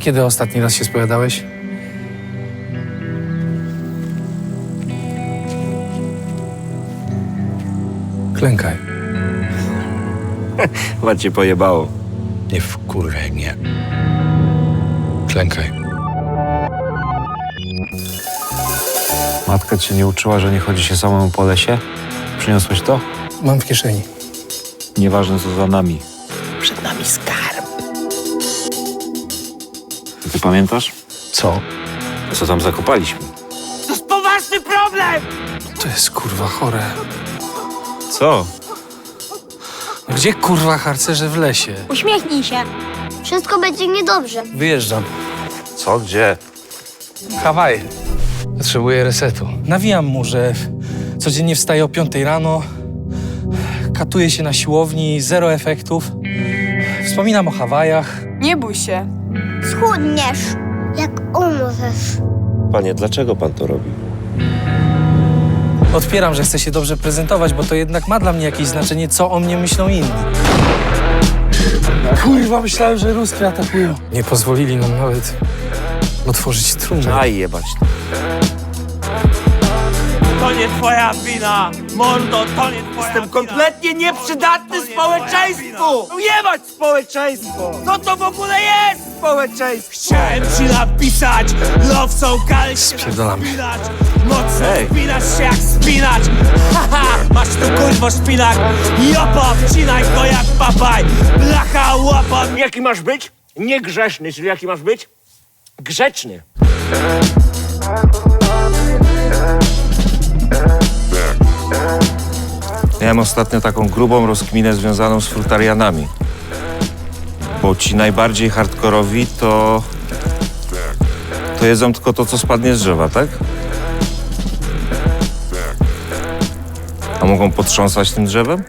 Kiedy ostatni raz się spowiadałeś? Klękaj. Chyba cię pojebało. Nie wkurwaj mnie. Klękaj. Matka cię nie uczyła, że nie chodzi się samemu po lesie? Przyniosłeś to? Mam w kieszeni. Nieważne co za nami. Ty pamiętasz? Co? Co tam zakopaliśmy? To jest kurwa chore. Co? No Gdzie kurwa harcerze w lesie? Uśmiechnij się. Wszystko będzie niedobrze. Wyjeżdżam. Co? Gdzie? Hawaje. Potrzebuję resetu. Nawijam mu, że codziennie wstaję o 5 rano, katuję się na siłowni, zero efektów. Wspominam o Hawajach. Nie bój się. Schudniesz, jak umrzesz. Panie, dlaczego pan to robi? Odpieram, że chcę się dobrze prezentować, bo to jednak ma dla mnie jakieś znaczenie, co o mnie myślą inni. Kurwa, myślałem, że Ruskwie atakują. Nie pozwolili nam nawet otworzyć trumnę. Aj jebać. To nie twoja wina! Mordo, to nie twoja Jestem kompletnie nieprzydatny społeczeństwu! Jebać społeczeństwo! Co to w ogóle jest społeczeństwo? Chciałem ci napisać Love so kali Spierdalamy. spinacz Mocno Ej. spinasz się jak spinacz Haha, masz tu kurwo szpinak Jopa, wcinaj go jak papaj Blacha łapa Jaki masz być? Niegrzeszny, czyli jaki masz być? Grzeczny. Miałem ostatnio taką grubą rozkminę związaną z frutarianami. Bo ci najbardziej hardkorowi to... To jedzą tylko to, co spadnie z drzewa, tak? A mogą potrząsać tym drzewem?